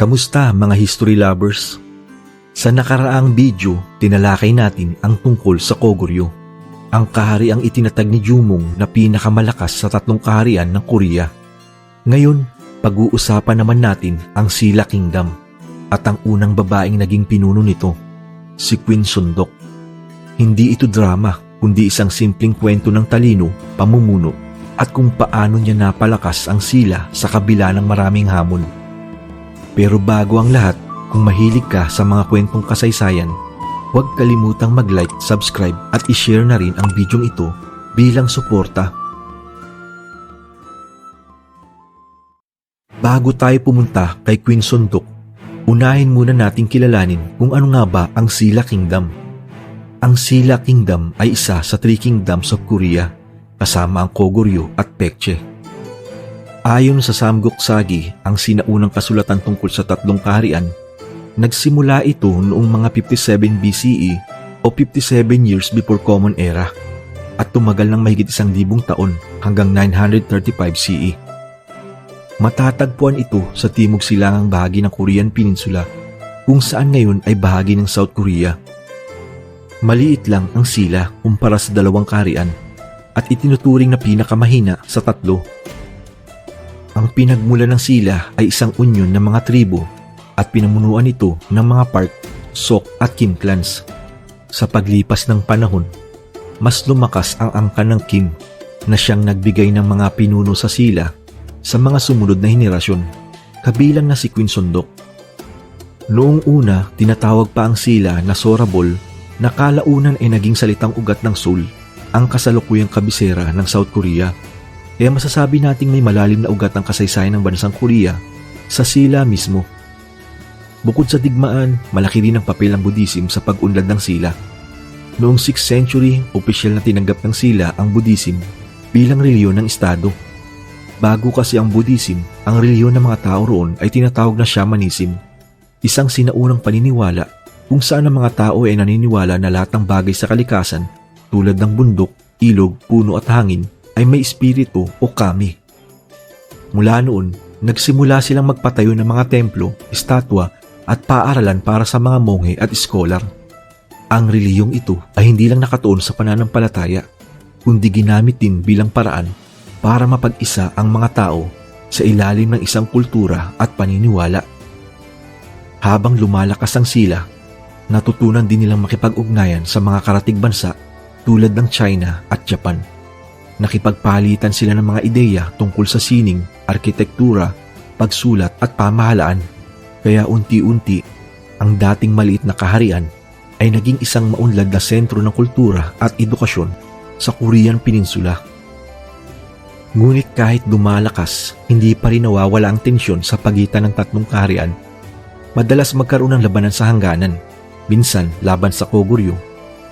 Kamusta mga history lovers? Sa nakaraang video, tinalakay natin ang tungkol sa Koguryo, ang kahariang itinatag ni Jumong na pinakamalakas sa tatlong kaharian ng Korea. Ngayon, pag-uusapan naman natin ang Silla Kingdom at ang unang babaeng naging pinuno nito, si Queen Sundok. Hindi ito drama, kundi isang simpleng kwento ng talino, pamumuno, at kung paano niya napalakas ang sila sa kabila ng maraming hamon. Pero bago ang lahat, kung mahilig ka sa mga kwentong kasaysayan, huwag kalimutang mag-like, subscribe at i-share na rin ang bidyong ito bilang suporta. Bago tayo pumunta kay Queen Sundok, unahin muna nating kilalanin kung ano nga ba ang Silla Kingdom. Ang Silla Kingdom ay isa sa three kingdoms of Korea kasama ang Koguryo at Pekche. Ayon sa Samguk Sagi, ang sinaunang kasulatan tungkol sa tatlong kaharian, nagsimula ito noong mga 57 BCE o 57 years before Common Era at tumagal ng mahigit isang libong taon hanggang 935 CE. Matatagpuan ito sa timog silangang bahagi ng Korean Peninsula kung saan ngayon ay bahagi ng South Korea. Maliit lang ang sila kumpara sa dalawang kaharian at itinuturing na pinakamahina sa tatlo. Ang pinagmula ng sila ay isang unyon ng mga tribo at pinamunuan ito ng mga Park, Sok at Kim clans. Sa paglipas ng panahon, mas lumakas ang angkan ng Kim na siyang nagbigay ng mga pinuno sa sila sa mga sumunod na henerasyon, kabilang na si Queen Sundok. Noong una, tinatawag pa ang sila na Sorabol na kalaunan ay naging salitang ugat ng Seoul ang kasalukuyang kabisera ng South Korea. Kaya masasabi nating may malalim na ugat ang kasaysayan ng bansang Korea sa sila mismo. Bukod sa digmaan, malaki rin ang papel ng Buddhism sa pag-unlad ng sila. Noong 6th century, opisyal na tinanggap ng sila ang Buddhism bilang reliyon ng Estado. Bago kasi ang Buddhism, ang reliyon ng mga tao roon ay tinatawag na shamanism, isang sinaunang paniniwala kung saan ang mga tao ay naniniwala na lahat ng bagay sa kalikasan tulad ng bundok, ilog, puno at hangin ay may espiritu o kami. Mula noon, nagsimula silang magpatayo ng mga templo, estatwa at paaralan para sa mga monghe at scholar. Ang reliyong ito ay hindi lang nakatuon sa pananampalataya, kundi ginamit din bilang paraan para mapag-isa ang mga tao sa ilalim ng isang kultura at paniniwala. Habang lumalakas ang sila, natutunan din nilang makipag-ugnayan sa mga karatig bansa tulad ng China at Japan. Nakipagpalitan sila ng mga ideya tungkol sa sining, arkitektura, pagsulat at pamahalaan. Kaya unti-unti, ang dating maliit na kaharian ay naging isang maunlad na sentro ng kultura at edukasyon sa Korean Peninsula. Ngunit kahit dumalakas, hindi pa rin nawawala ang tensyon sa pagitan ng tatlong kaharian. Madalas magkaroon ng labanan sa hangganan, minsan laban sa Koguryo,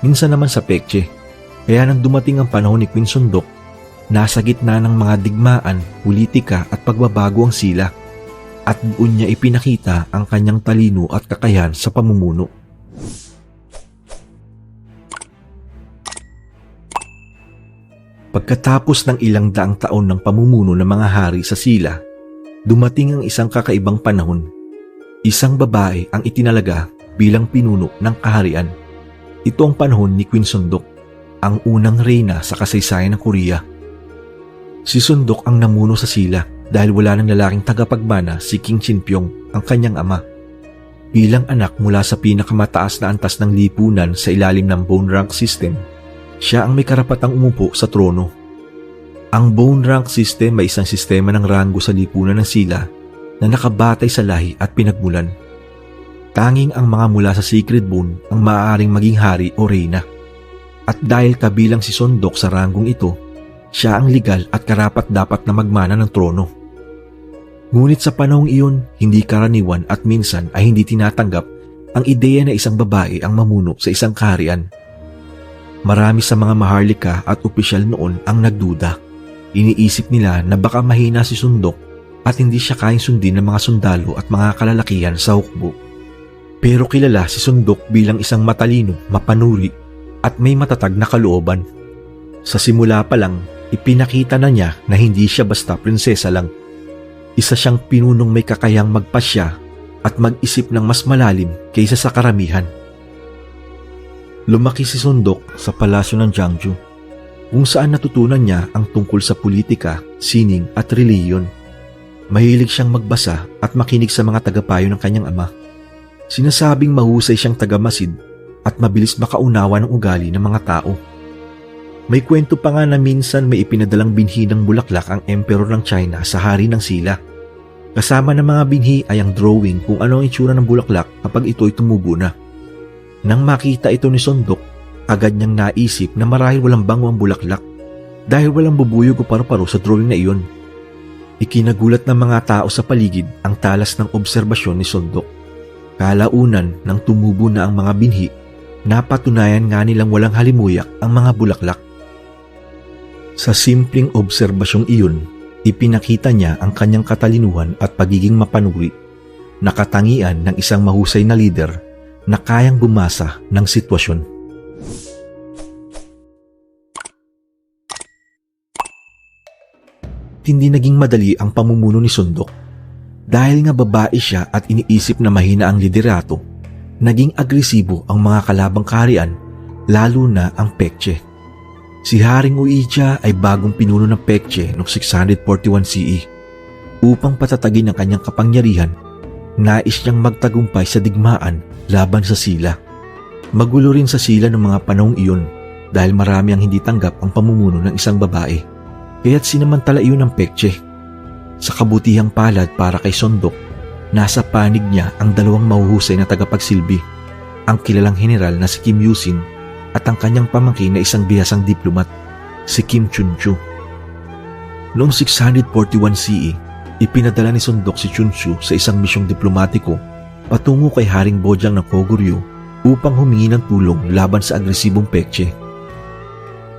minsan naman sa Pekche. Kaya nang dumating ang panahon ni Queen Sundok, nasa gitna ng mga digmaan, politika at pagbabago ang sila. At doon niya ipinakita ang kanyang talino at kakayahan sa pamumuno. Pagkatapos ng ilang daang taon ng pamumuno ng mga hari sa sila, dumating ang isang kakaibang panahon. Isang babae ang itinalaga bilang pinuno ng kaharian. Ito ang panahon ni Queen Sundok, ang unang reyna sa kasaysayan ng Korea. Si Sundok ang namuno sa sila dahil wala ng lalaking tagapagmana si King Chinpyong, ang kanyang ama. Bilang anak mula sa pinakamataas na antas ng lipunan sa ilalim ng bone rank system, siya ang may karapatang umupo sa trono. Ang bone rank system ay isang sistema ng ranggo sa lipunan ng sila na nakabatay sa lahi at pinagmulan. Tanging ang mga mula sa Sacred Bone ang maaaring maging hari o reyna. At dahil kabilang si Sondok sa ranggong ito, siya ang legal at karapat dapat na magmana ng trono. Ngunit sa panahong iyon, hindi karaniwan at minsan ay hindi tinatanggap ang ideya na isang babae ang mamuno sa isang kaharian. Marami sa mga maharlika at opisyal noon ang nagduda. Iniisip nila na baka mahina si Sundok at hindi siya kayang sundin ng mga sundalo at mga kalalakihan sa hukbo. Pero kilala si Sundok bilang isang matalino, mapanuri at may matatag na kalooban. Sa simula pa lang, ipinakita na niya na hindi siya basta prinsesa lang. Isa siyang pinunong may kakayang magpasya at mag-isip ng mas malalim kaysa sa karamihan. Lumaki si Sundok sa palasyo ng Jiangju kung saan natutunan niya ang tungkol sa politika, sining at reliyon. Mahilig siyang magbasa at makinig sa mga tagapayo ng kanyang ama. Sinasabing mahusay siyang tagamasid at mabilis makaunawa ng ugali ng mga tao. May kwento pa nga na minsan may ipinadalang binhi ng bulaklak ang emperor ng China sa hari ng sila. Kasama ng mga binhi ay ang drawing kung ano ang itsura ng bulaklak kapag ito ay tumubo na. Nang makita ito ni Sondok, agad niyang naisip na marahil walang bango ang bulaklak dahil walang bubuyog o paru-paro sa drawing na iyon. Ikinagulat ng mga tao sa paligid ang talas ng obserbasyon ni Sondok. Kalaunan nang tumubo na ang mga binhi, napatunayan nga nilang walang halimuyak ang mga bulaklak. Sa simpleng obserbasyong iyon, ipinakita niya ang kanyang katalinuhan at pagiging mapanuri, nakatangian ng isang mahusay na lider na kayang bumasa ng sitwasyon. Hindi naging madali ang pamumuno ni Sundok. Dahil nga babae siya at iniisip na mahina ang liderato, naging agresibo ang mga kalabang kaharian, lalo na ang Pekche. Si Haring Uicha ay bagong pinuno ng Pekche noong 641 CE. Upang patatagin ang kanyang kapangyarihan, nais niyang magtagumpay sa digmaan laban sa sila. Magulo rin sa sila ng mga panahong iyon dahil marami ang hindi tanggap ang pamumuno ng isang babae. Kaya't sinamantala iyon ng Pekche. Sa kabutihang palad para kay Sondok, nasa panig niya ang dalawang mahuhusay na tagapagsilbi, ang kilalang general na si Kim Yusin at ang kanyang pamangkin na isang bihasang diplomat, si Kim Chunchu. Noong 641 CE, ipinadala ni Sondok si Chunchu sa isang misyong diplomatiko patungo kay Haring Bojang ng Koguryo upang humingi ng tulong laban sa agresibong Pekche.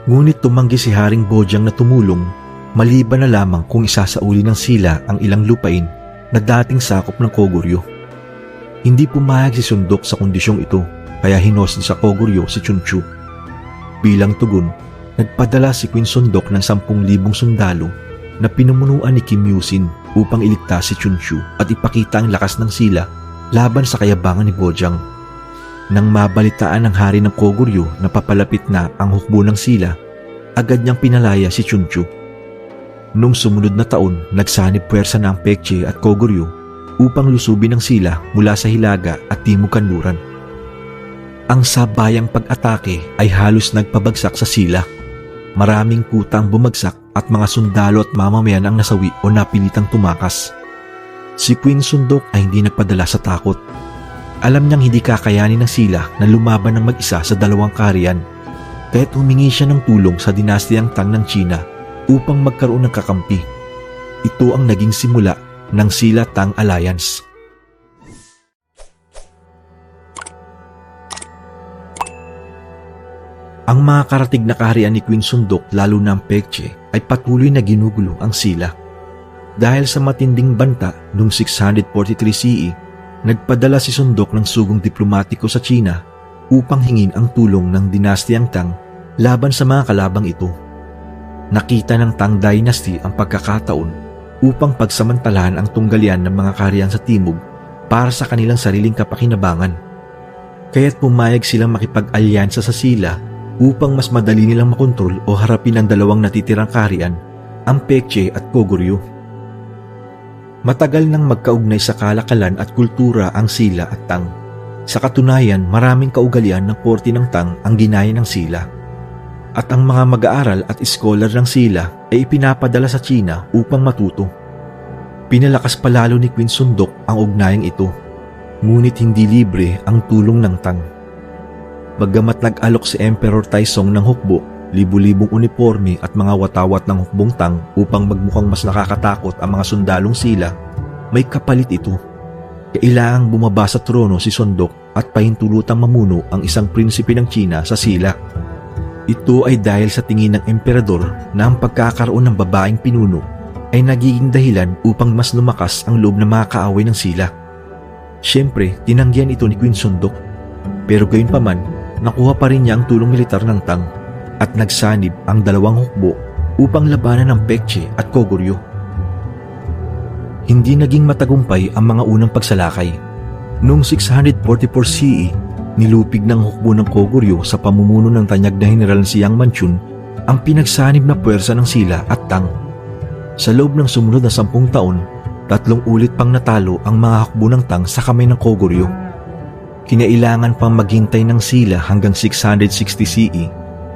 Ngunit tumanggi si Haring Bojang na tumulong maliban na lamang kung isasauli ng sila ang ilang lupain na dating sakop ng Koguryo. Hindi pumayag si Sundok sa kondisyong ito kaya hinosin sa Koguryo si Chunchu. Bilang tugon, nagpadala si Queen Sundok ng 10,000 sundalo na pinumunuan ni Kim Yusin upang iligtas si Chunchu at ipakita ang lakas ng sila laban sa kayabangan ni Bojang. Nang mabalitaan ng hari ng Koguryo na papalapit na ang hukbo ng sila, agad niyang pinalaya si Chunchu. Noong sumunod na taon, nagsanib puwersa na ang Pekche at Koguryo upang lusubin ang sila mula sa Hilaga at Timog Kanluran. Ang sabayang pag-atake ay halos nagpabagsak sa sila. Maraming kutang bumagsak at mga sundalo at mamamayan ang nasawi o napilitang tumakas. Si Queen Sundok ay hindi nagpadala sa takot. Alam niyang hindi kakayanin ng sila na lumaban ng mag-isa sa dalawang kaharian. Kaya't humingi siya ng tulong sa dinastiyang Tang ng China upang magkaroon ng kakampi. Ito ang naging simula ng Sila Tang Alliance. Ang mga karatig na kaharian ni Queen Sundok lalo na ang Pekche ay patuloy na ginugulo ang sila. Dahil sa matinding banta noong 643 CE, nagpadala si Sundok ng sugong diplomatiko sa China upang hingin ang tulong ng dinastiyang Tang laban sa mga kalabang ito. Nakita ng Tang Dynasty ang pagkakataon upang pagsamantalahan ang tunggalian ng mga kaharian sa Timog para sa kanilang sariling kapakinabangan. Kaya't pumayag silang makipag-alyansa sa sila upang mas madali nilang makontrol o harapin ang dalawang natitirang kaharian, ang Pekche at Koguryo. Matagal nang magkaugnay sa kalakalan at kultura ang Sila at Tang. Sa katunayan, maraming kaugalian ng porti ng Tang ang ginaya ng Sila. At ang mga mag-aaral at scholar ng Sila ay ipinapadala sa China upang matuto. Pinalakas palalo ni Queen Sundok ang ugnayang ito, ngunit hindi libre ang tulong ng Tang. Bagamat nag-alok si Emperor Taizong ng hukbo, libu-libong uniforme at mga watawat ng hukbong tang upang magmukhang mas nakakatakot ang mga sundalong sila, may kapalit ito. Kailangang bumaba sa trono si Sondok at pahintulutang mamuno ang isang prinsipe ng China sa sila. Ito ay dahil sa tingin ng emperador na ang pagkakaroon ng babaeng pinuno ay nagiging dahilan upang mas lumakas ang loob ng mga kaaway ng sila. Siyempre, tinanggihan ito ni Queen Sondok. Pero gayon pa man, nakuha pa rin niya ang tulong militar ng Tang at nagsanib ang dalawang hukbo upang labanan ng Pekche at Koguryo. Hindi naging matagumpay ang mga unang pagsalakay Noong 644 CE, nilupig ng hukbo ng Koguryo sa pamumuno ng tanyag na General si Yang Manchun ang pinagsanib na puwersa ng Sila at Tang. Sa loob ng sumunod na sampung taon, tatlong ulit pang natalo ang mga hukbo ng Tang sa kamay ng Koguryo. Kinailangan pang maghintay ng Sila hanggang 660 CE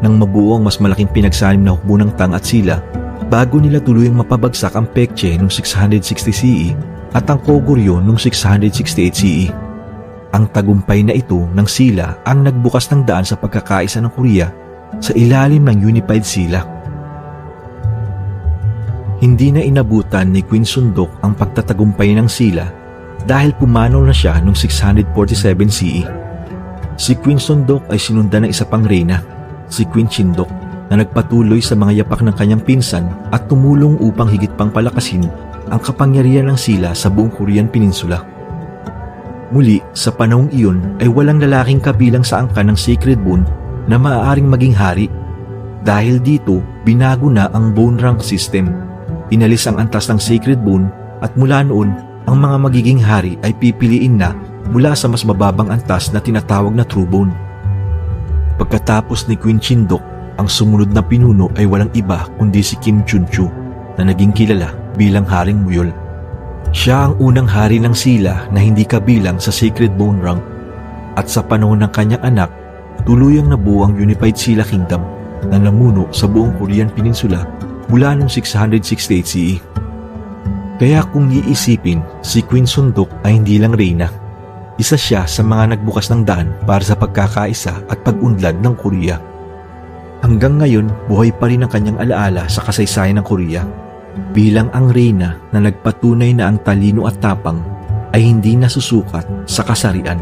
nang mabuo ang mas malaking pinagsanib na hukbo ng Tang at Sila bago nila tuluyang mapabagsak ang Pekche noong 660 CE at ang Koguryo noong 668 CE. Ang tagumpay na ito ng Sila ang nagbukas ng daan sa pagkakaisa ng Korea sa ilalim ng Unified Sila. Hindi na inabutan ni Queen Sundok ang pagtatagumpay ng Sila dahil pumanaw na siya noong 647 CE. Si Queen Sundok ay sinundan ng isa pang reyna, si Queen Chindok, na nagpatuloy sa mga yapak ng kanyang pinsan at tumulong upang higit pang palakasin ang kapangyarihan ng Sila sa buong Korean Peninsula. Muli, sa panahong iyon ay walang lalaking kabilang sa angkan ng Sacred Bone na maaaring maging hari. Dahil dito, binago na ang bone rank system. Inalis ang antas ng Sacred Bone at mula noon, ang mga magiging hari ay pipiliin na mula sa mas mababang antas na tinatawag na True Bone. Pagkatapos ni Queen Chindok, ang sumunod na pinuno ay walang iba kundi si Kim Chunchu na naging kilala bilang Haring Muyol. Siya ang unang hari ng Sila na hindi kabilang sa Sacred Bone Rank at sa panahon ng kanyang anak, tuluyang nabuo ang Unified Sila Kingdom na namuno sa buong Korean Peninsula mula noong 668 CE. Kaya kung iisipin, si Queen Sundok ay hindi lang reyna. Isa siya sa mga nagbukas ng daan para sa pagkakaisa at pag-unlad ng Korea. Hanggang ngayon, buhay pa rin ang kanyang alaala sa kasaysayan ng Korea bilang ang reyna na nagpatunay na ang talino at tapang ay hindi nasusukat sa kasarian.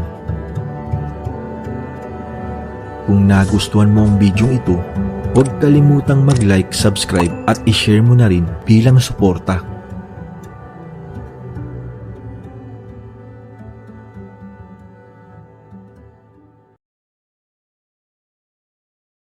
Kung nagustuhan mo ang video ito, huwag kalimutang mag-like, subscribe at i-share mo na rin bilang suporta